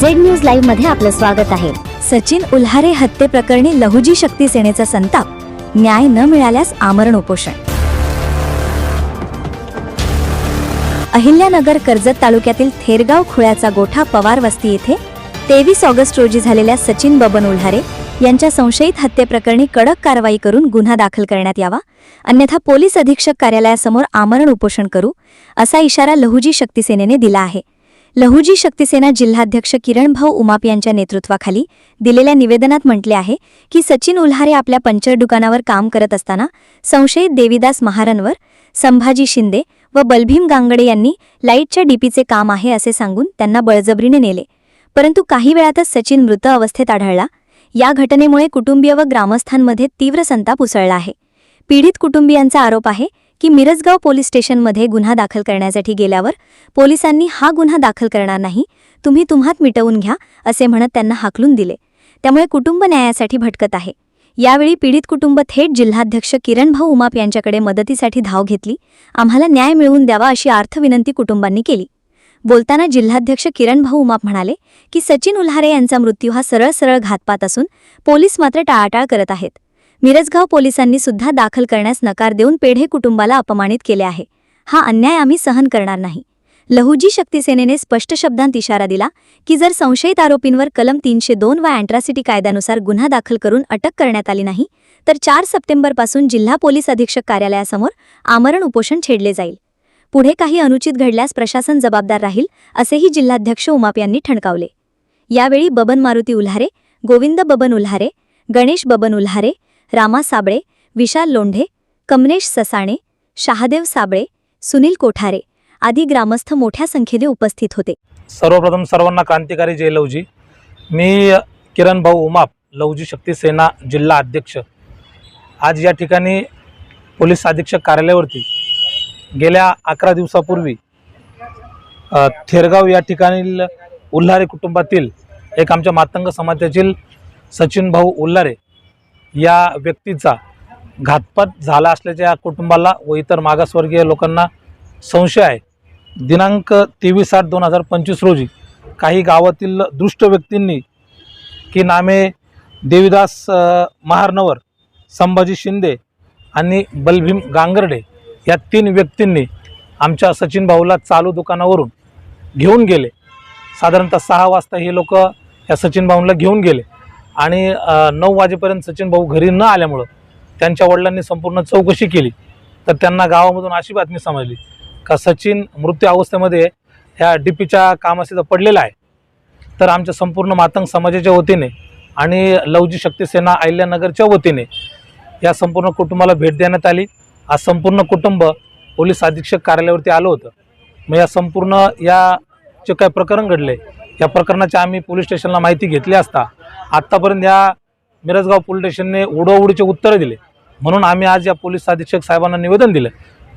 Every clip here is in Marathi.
झेड न्यूज लाईव्हमध्ये आपलं स्वागत आहे. सचिन उल्हारे हत्येप्रकरणी लहुजी शक्ती सेनेचा संताप. न्याय न मिळाल्यास आमरण उपोषण. अहिल्यानगर कर्जत तालुक्यातील थेरगाव खुळ्याचा गोठा पवार वस्ती येथे तेवीस ऑगस्ट रोजी झालेल्या सचिन बबन उल्हारे यांच्या संशयित हत्येप्रकरणी कडक कारवाई करून गुन्हा दाखल करण्यात यावा. अन्यथा पोलीस अधीक्षक कार्यालयासमोर आमरण उपोषण करू असा इशारा लहुजी शक्ती सेनेने दिला आहे. लहुजी शक्तिसेना जिल्हाध्यक्ष किरण भाऊ उमाप यांच्या नेतृत्वाखाली दिलेल्या निवेदनात म्हटले आहे की सचिन उल्हारे आपल्या पंचर दुकानावर काम करत असताना संशयित देवीदास महारनवर संभाजी शिंदे व बलभीम गांगडे यांनी लाईटच्या डीपीचे काम आहे असे सांगून त्यांना बळजबरीने नेले. परंतु काही वेळातच सचिन मृत अवस्थेत आढळला. या घटनेमुळे कुटुंबीय व ग्रामस्थांमध्ये तीव्र संताप उसळला आहे. पीडित कुटुंबियांचा आरोप आहे की मिरजगाव पोलीस स्टेशनमध्ये गुन्हा दाखल करण्यासाठी गेल्यावर पोलिसांनी हा गुन्हा दाखल करणार नाही तुम्ही तुम्हात मिटवून घ्या असे म्हणत त्यांना हाकलून दिले. त्यामुळे कुटुंब न्यायासाठी भटकत आहे. यावेळी पीडित कुटुंब थेट जिल्हाध्यक्ष किरण भाऊ उमाप यांच्याकडे मदतीसाठी धाव घेतली. आम्हाला न्याय मिळवून द्यावा अशी अर्थविनंती कुटुंबांनी केली. बोलताना जिल्हाध्यक्ष किरण भाऊ उमाप म्हणाले की सचिन उल्हारे यांचा मृत्यू हा सरळ सरळ घातपात असून पोलीस मात्र टाळाटाळ करत आहेत. मिरजगाव पोलिसांनी सुद्धा दाखल करण्यास नकार देऊन पेढे कुटुंबाला अपमानित केले आहे. हा अन्याय आम्ही सहन करणार नाही. लहुजी शक्तीसेनेने स्पष्ट शब्दांत इशारा दिला की जर संशयित आरोपींवर कलम तीनशे दोन व अँट्रॉसिटी कायद्यानुसार गुन्हा दाखल करून अटक करण्यात आली नाही तर चार सप्टेंबरपासून जिल्हा पोलीस अधीक्षक कार्यालयासमोर आमरण उपोषण छेडले जाईल. पुढे काही अनुचित घडल्यास प्रशासन जबाबदार राहील असेही जिल्हाध्यक्ष उमाप यांनी ठणकावले. यावेळी बबन मारुती उल्हारे गोविंद बबन उल्हारे गणेश बबन उल्हारे रामा साबळे विशाल लोंढे कमलेश ससाणे शहादेव साबळे सुनील कोठारे आदी ग्रामस्थ मोठ्या संख्येने उपस्थित होते. सर्वप्रथम सर्वांना क्रांतिकारी जय लवजी. मी किरण भाऊ उमाप लवजी शक्ती सेना जिल्हा अध्यक्ष. आज या ठिकाणी पोलीस अधीक्षक कार्यालयावरती गेल्या अकरा दिवसापूर्वी थेरगाव या ठिकाणी उल्हारे कुटुंबातील एक आमच्या मातंग समाजातील सचिन भाऊ उल्हारे या व्यक्तीचा घातपात झाला असल्याच्या या कुटुंबाला व इतर मागासवर्गीय लोकांना संशय आहे. दिनांक तेवीस आठ दोन हजार पंचवीस रोजी काही गावातील दृष्ट व्यक्तींनी की नामे देवीदास महारनवर संभाजी शिंदे आणि बलभीम गांगर्डे या तीन व्यक्तींनी आमच्या सचिन भाऊला चालू दुकानावरून घेऊन गेले. साधारणतः सहा वाजता हे लोक या सचिन भाऊंना घेऊन गेले. आणि नऊ वाजेपर्यंत सचिन भाऊ घरी न आल्यामुळं त्यांच्या वडिलांनी संपूर्ण चौकशी केली. तर त्यांना गावामधून अशी बातमी समजली का सचिन मृत्यू अवस्थेमध्ये ह्या डी पीच्या कामाशी पडलेला आहे. तर आमच्या संपूर्ण मातंग समाजाच्या वतीने आणि लवजी शक्ती सेना अहिल्यानगरच्या वतीने या संपूर्ण कुटुंबाला भेट देण्यात आली. आज संपूर्ण कुटुंब पोलीस अधीक्षक कार्यालयावरती आलं होतं. मग या संपूर्ण या जे काय प्रकरण घडले या प्रकरणाची आम्ही पोलीस स्टेशनला माहिती घेतली असता आत्तापर्यंत या मिरजगाव पोलीस स्टेशनने उडोउडीचे उत्तरं दिले. म्हणून आम्ही आज या पोलीस अधीक्षक साहेबांना निवेदन दिलं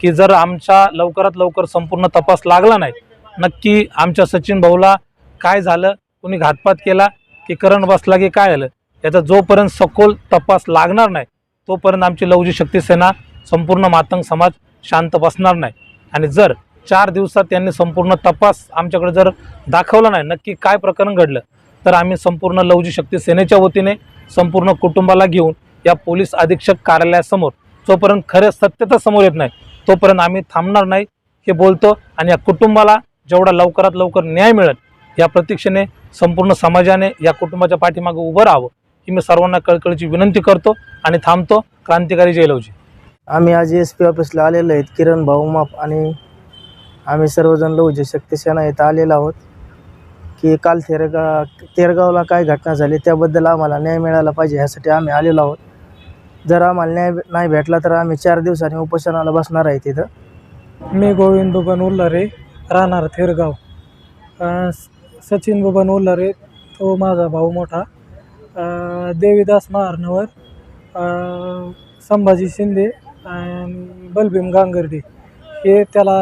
की जर आमच्या लवकरात लवकर संपूर्ण तपास लागला नाही नक्की आमच्या सचिन भाऊला काय झालं कोणी घातपात केला की करण बसला की काय आलं याचा जोपर्यंत सखोल तपास लागणार नाही तोपर्यंत आमची लवजी शक्ती सेना संपूर्ण मातंग समाज शांत बसणार नाही. आणि जर चार दिवसात त्यांनी संपूर्ण तपास आमच्याकडे जर दाखवला नाही नक्की काय प्रकरण घडलं तर आम्ही संपूर्ण लवजी शक्ती सेनेच्या वतीने संपूर्ण कुटुंबाला घेऊन या पोलीस अधीक्षक कार्यालयासमोर जोपर्यंत खरं सत्यता समोर येत नाही तोपर्यंत आम्ही थांबणार नाही हे बोलतो आणि या कुटुंबाला जेवढा लवकरात लवकर न्याय मिळेल या प्रतीक्षेने संपूर्ण समाजाने या कुटुंबाच्या पाठीमागे उभं राहावं ही मी सर्वांना कळकळीची विनंती करतो आणि थांबतो. क्रांतिकारी जयलवजी. आम्ही आज एस पी ऑफिसला आलेलो आहेत. किरण भाऊ माप आणि आम्ही सर्वजण लवजी शक्ती सेना इथं आलेलो आहोत. की काल तेरगा तेरगावला काय घटना झाली त्याबद्दल आम्हाला न्याय मिळाला पाहिजे ह्यासाठी आम्ही आलेलो आहोत. जर आम्हाला न्याय नाही भेटला तर आम्ही चार दिवसांनी उपोषणाला बसणार आहे तिथं. मी गोविंद बबन उल्लारे राहणार थेरगाव स- सचिन बबन उल्लारे तो माझा भाऊ मोठा. देवीदास महारनवर संभाजी शिंदे आणि बलभीम गांगर्डे हे त्याला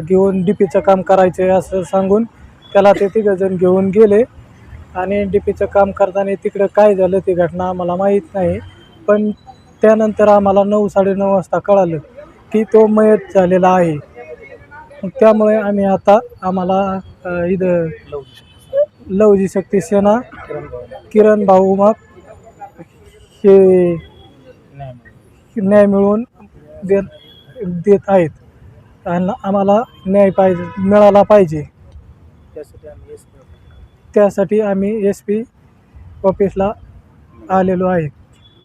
घेऊन डी पीचं काम करायचं आहे असं सांगून त्याला ते तिघंजण घेऊन गेले. आणि एन डी पीचं काम करताना तिकडं काय झालं ती घटना आम्हाला माहीत नाही. पण त्यानंतर आम्हाला नऊ साडेनऊ वाजता कळालं की तो मयत झालेला आहे. त्यामुळे आम्ही आता आम्हाला इथं लवजी शक्ती सेना किरण भाऊ उमाप हे न्याय मिळवून देत देत आहेत. आणि आम्हाला न्याय पाहिजे मिळाला पाहिजे. त्यासाठी आम्ही एस पी ऑफिसला आलेलो आहे.